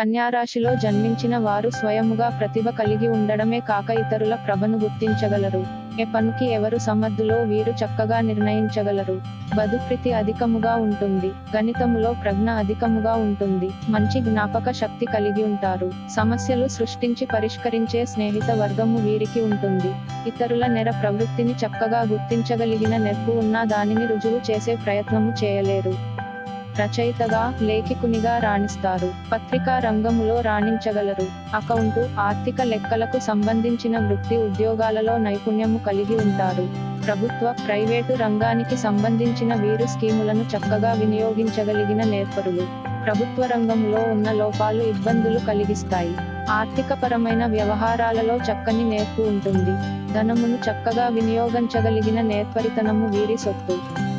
కన్యారాశిలో జన్మించిన వారు స్వయముగా ప్రతిభ కలిగి ఉండడమే కాక ఇతరుల ప్రభను గుర్తించగలరు. ఏ పనికి ఎవరు సమర్థులో వీరు చక్కగా నిర్ణయించగలరు. బదుప్రీతి అధికముగా ఉంటుంది. గణితములో ప్రజ్ఞ అధికముగా ఉంటుంది. మంచి జ్ఞాపక శక్తి కలిగి ఉంటారు. సమస్యలు సృష్టించి పరిష్కరించే స్నేహిత వర్గము వీరికి ఉంటుంది. ఇతరుల నెర ప్రవృత్తిని చక్కగా గుర్తించగలిగిన నెర్పు ఉన్నా దానిని రుజువు చేసే ప్రయత్నము చేయలేరు. రచయితగా లేఖికునిగా రాణిస్తారు. పత్రికా రంగములో రాణించగలరు. అకౌంటు ఆర్థిక లెక్కలకు సంబంధించిన వృత్తి ఉద్యోగాలలో నైపుణ్యము కలిగి ఉంటారు. ప్రభుత్వ ప్రైవేటు రంగానికి సంబంధించిన వీరు స్కీములను చక్కగా వినియోగించగలిగిన నేర్పరులు. ప్రభుత్వ రంగంలో ఉన్న లోపాలు ఇబ్బందులు కలిగిస్తాయి. ఆర్థికపరమైన వ్యవహారాలలో చక్కని నేర్పు ఉంటుంది. ధనమును చక్కగా వినియోగించగలిగిన నేర్పరితనము వీరి సొత్తు.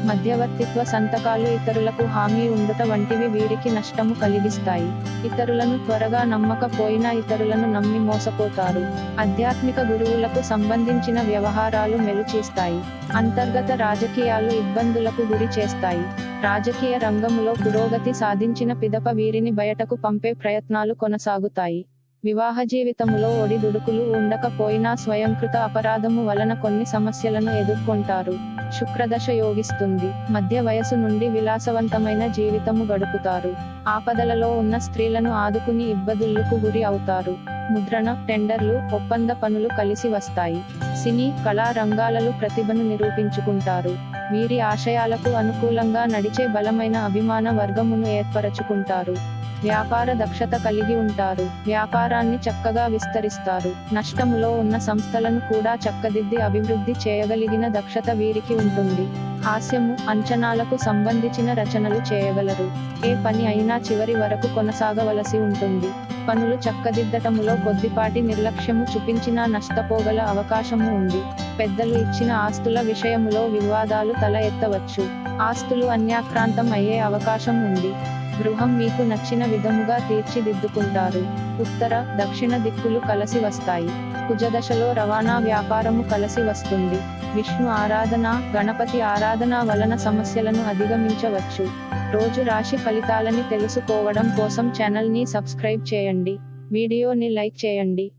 మధ్యవర్తిత్వ సంతకాలు ఇతరులకు హామీ ఉండట వంటివి వీరికి నష్టము కలిగిస్తాయి. ఇతరులను త్వరగా నమ్మకపోయినా ఇతరులను నమ్మి మోసపోతారు. ఆధ్యాత్మిక గురువులకు సంబంధించిన వ్యవహారాలు మెలుచీస్తాయి అంతర్గత రాజకీయాలు ఇబ్బందులకు గురి చేస్తాయి. రాజకీయ రంగములో పురోగతి సాధించిన పిదప వీరిని బయటకు పంపే ప్రయత్నాలు కొనసాగుతాయి. వివాహ జీవితములో ఒడిదుడుకులు ఉండకపోయినా స్వయంకృత అపరాధము వలన కొన్ని సమస్యలను ఎదుర్కొంటారు. శుక్రదశ యోగిస్తుంది. మధ్య వయసు నుండి విలాసవంతమైన జీవితము గడుపుతారు. ఆపదలలో ఉన్న స్త్రీలను ఆదుకుని ఇబ్బందులకు గురి అవుతారు. ముద్రణ టెండర్లు ఒప్పంద పనులు కలిసి వస్తాయి. సినీ కళా రంగాలలో ప్రతిభను నిరూపించుకుంటారు. వీరి ఆశయాలకు అనుకూలంగా నడిచే బలమైన అభిమాన వర్గమును ఏర్పరచుకుంటారు. వ్యాపార దక్షత కలిగి ఉంటారు. వ్యాపారాన్ని చక్కగా విస్తరిస్తారు. నష్టములో ఉన్న సంస్థలను కూడా చక్కదిద్ది అభివృద్ధి చేయగలిగిన దక్షత వీరికి ఉంటుంది. హాస్యము అంచనాలకు సంబంధించిన రచనలు చేయగలరు. ఏ పని అయినా చివరి వరకు కొనసాగవలసి ఉంటుంది. పనులు చక్కదిద్దటములో కొద్దిపాటి నిర్లక్ష్యము చూపించినా నష్టపోగల అవకాశము ఉంది. పెద్దలు ఇచ్చిన ఆస్తుల విషయములో వివాదాలు తల ఎత్తవచ్చు. ఆస్తులు అన్యాక్రాంతం అయ్యే అవకాశం ఉంది. గృహం మీకు నచ్చిన విధముగా తీర్చిదిద్దుకుంటారు. ఉత్తర దక్షిణ దిక్కులు కలసి వస్తాయి. కుజదశలో రవాణా వ్యాపారము కలసి వస్తుంది. విష్ణు ఆరాధన గణపతి ఆరాధన వలన సమస్యలను అధిగమించవచ్చు. రోజు రాశి ఫలితాలని తెలుసుకోవడం కోసం ఛానల్ని సబ్స్క్రైబ్ చేయండి. వీడియోని లైక్ చేయండి.